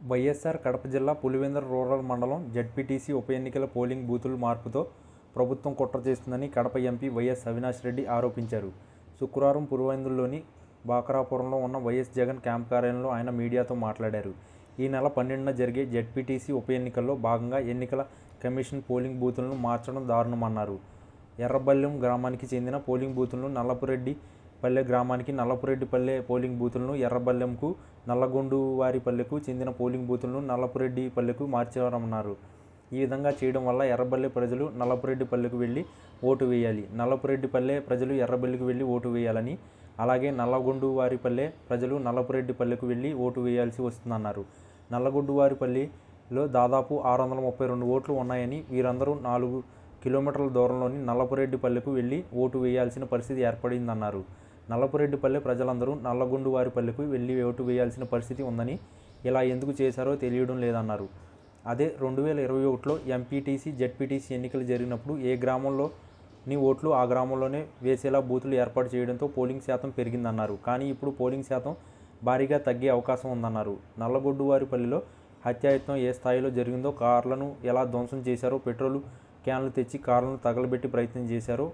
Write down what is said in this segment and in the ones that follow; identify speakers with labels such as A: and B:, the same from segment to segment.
A: వైఎస్ఆర్ కడప జిల్లా పులివెందుల రూరల్ మండలం జడ్పీటీసీ ఉప ఎన్నికల పోలింగ్ బూతులు మార్పుతో ప్రభుత్వం కుట్ర చేస్తుందని కడప ఎంపీ వైఎస్ అవినాష్ రెడ్డి ఆరోపించారు. శుక్రవారం పులివెందుల్లోని బాకరాపురంలో ఉన్న వైఎస్ జగన్ క్యాంప్ కార్యాలయంలో ఆయన మీడియాతో మాట్లాడారు. ఈ నెల పన్నెండున జరిగే జడ్పీటీసీ ఉప ఎన్నికల్లో భాగంగా ఎన్నికల కమిషన్ పోలింగ్ బూతులను మార్చడం దారుణమన్నారు. ఎర్రబల్లెం గ్రామానికి చెందిన పోలింగ్ బూతులను నల్లపురెడ్డి పల్లె గ్రామానికి నల్లపురెడ్డిపల్లె పోలింగ్ బూతులను ఎర్రబల్లెంకు నల్లగొండువారిపల్లెకు చెందిన పోలింగ్ బూతులను నల్లపురెడ్డి పల్లెకు మార్చారన్నారు ఈ విధంగా చేయడం వల్ల ఎర్రబల్లె ప్రజలు నల్లపురెడ్డిపల్లెకు వెళ్ళి ఓటు వేయాలి. నల్లపురెడ్డిపల్లె ప్రజలు ఎర్రబల్లెకు వెళ్ళి ఓటు వేయాలని అలాగే నల్లగొండువారిపల్లె ప్రజలు నల్లపురెడ్డిపల్లెకు వెళ్ళి ఓటు వేయాల్సి వస్తుందన్నారు. నల్లగొండువారిపల్లిలో దాదాపు ఆరు వందల ముప్పై రెండు ఓట్లు ఉన్నాయని వీరందరూ నాలుగు కిలోమీటర్ల దూరంలోని నల్లపురెడ్డిపల్లెకు వెళ్ళి ఓటు వేయాల్సిన పరిస్థితి ఏర్పడిందన్నారు. నల్లపురెడ్డిపల్లె ప్రజలందరూ నల్లగొండువారిపల్లెకు వెళ్ళి ఓటు వేయాల్సిన పరిస్థితి ఉందని ఇలా ఎందుకు చేశారో తెలియడం లేదన్నారు. అదే రెండు వేల ఇరవై ఒకటిలో ఎంపీటీసీ జెడ్పీటీసీ ఎన్నికలు జరిగినప్పుడు ఏ గ్రామంలో నీ ఓట్లు ఆ గ్రామంలోనే వేసేలా బూతులు ఏర్పాటు చేయడంతో పోలింగ్ శాతం పెరిగిందన్నారు. కానీ ఇప్పుడు పోలింగ్ శాతం భారీగా తగ్గే అవకాశం ఉందన్నారు. నల్లగొడ్డువారిపల్లిలో హత్యాయత్నం ఏ స్థాయిలో జరిగిందో కార్లను ఎలా ధ్వంసం చేశారో పెట్రోల్ క్యాన్లు తెచ్చి కార్లను తగలబెట్టి ప్రయత్నం చేశారో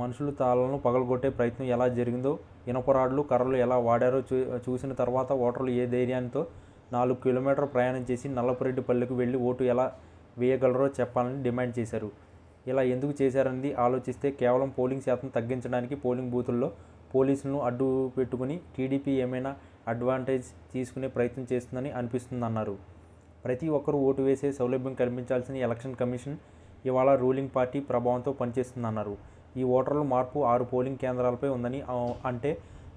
A: మనుషులు తాళాలను పగలగొట్టే ప్రయత్నం ఎలా జరిగిందో ఇనపరాడ్లు కర్రలు ఎలా వాడారో చూ చూసిన తర్వాత ఓటర్లు ఏ ధైర్యంతో నాలుగు కిలోమీటర్ ప్రయాణం చేసి నల్లపురెడ్డిపల్లెకు వెళ్ళి ఓటు ఎలా వేయగలరో చెప్పాలని డిమాండ్ చేశారు. ఇలా ఎందుకు చేశారని ఆలోచిస్తే కేవలం పోలింగ్ శాతం తగ్గించడానికి పోలింగ్ బూతుల్లో పోలీసులను అడ్డు పెట్టుకుని టీడీపీ ఏమైనా అడ్వాంటేజ్ తీసుకునే ప్రయత్నం చేస్తుందని అనిపిస్తుందన్నారు. ప్రతి ఒక్కరూ ఓటు వేసే సౌలభ్యం కల్పించాల్సిన ఎలక్షన్ కమిషన్ ఇవాళ రూలింగ్ పార్టీ ప్రభావంతో పనిచేస్తుందన్నారు. ఈ ఓటర్ల మార్పు ఆరు పోలింగ్ కేంద్రాలపై ఉందని అంటే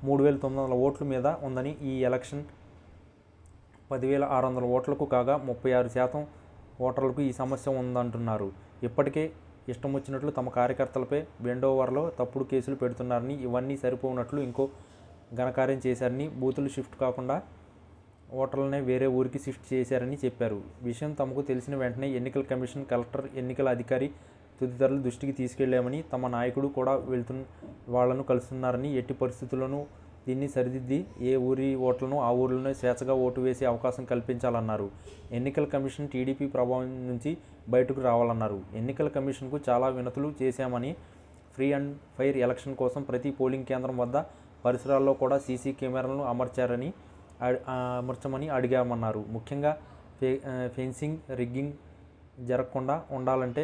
A: మూడు వేల తొమ్మిది వందల ఓట్ల మీద ఉందని ఈ ఎలక్షన్ పదివేల ఆరు వందల ఓట్లకు కాగా ముప్పై ఆరు శాతం ఓటర్లకు ఈ సమస్య ఉందంటున్నారు. ఇప్పటికే ఇష్టం వచ్చినట్లు తమ కార్యకర్తలపై బెండోవర్లో తప్పుడు కేసులు పెడుతున్నారని ఇవన్నీ సరిపోనట్లు ఇంకో ఘనకార్యం చేశారని బూతులు షిఫ్ట్ కాకుండా ఓటర్లనే వేరే ఊరికి షిఫ్ట్ చేశారని చెప్పారు. విషయం తమకు తెలిసిన వెంటనే ఎన్నికల కమిషన్ కలెక్టర్ ఎన్నికల అధికారి తదితరుల దృష్టికి తీసుకెళ్ళామని తమ నాయకుడు కూడా వెళ్తున్న వాళ్ళను కలుస్తున్నారని ఎట్టి పరిస్థితుల్లోనూ దీన్ని సరిదిద్ది ఏ ఊరి ఓట్లను ఆ ఊర్లోనే స్వేచ్ఛగా ఓటు వేసే అవకాశం కల్పించాలన్నారు. ఎన్నికల కమిషన్ టీడీపీ ప్రభావం నుంచి బయటకు రావాలన్నారు. ఎన్నికల కమిషన్కు చాలా వినతులు చేశామని ఫ్రీ అండ్ ఫైర్ ఎలక్షన్ కోసం ప్రతి పోలింగ్ కేంద్రం వద్ద పరిసరాల్లో కూడా సీసీ కెమెరాలను అమర్చారని అమర్చమని అడిగామన్నారు. ముఖ్యంగా ఫే ఫెన్సింగ్ రిగ్గింగ్ జరగకుండా ఉండాలంటే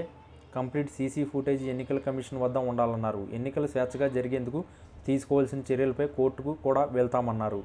A: కంప్లీట్ సీసీ ఫుటేజ్ ఎన్నికల కమిషన్ వద్ద ఉండాలన్నారు. ఎన్నికలు స్వేచ్ఛగా జరిగేందుకు తీసుకోవాల్సిన చర్యలపై కోర్టుకు కూడా వెళ్తామన్నారు.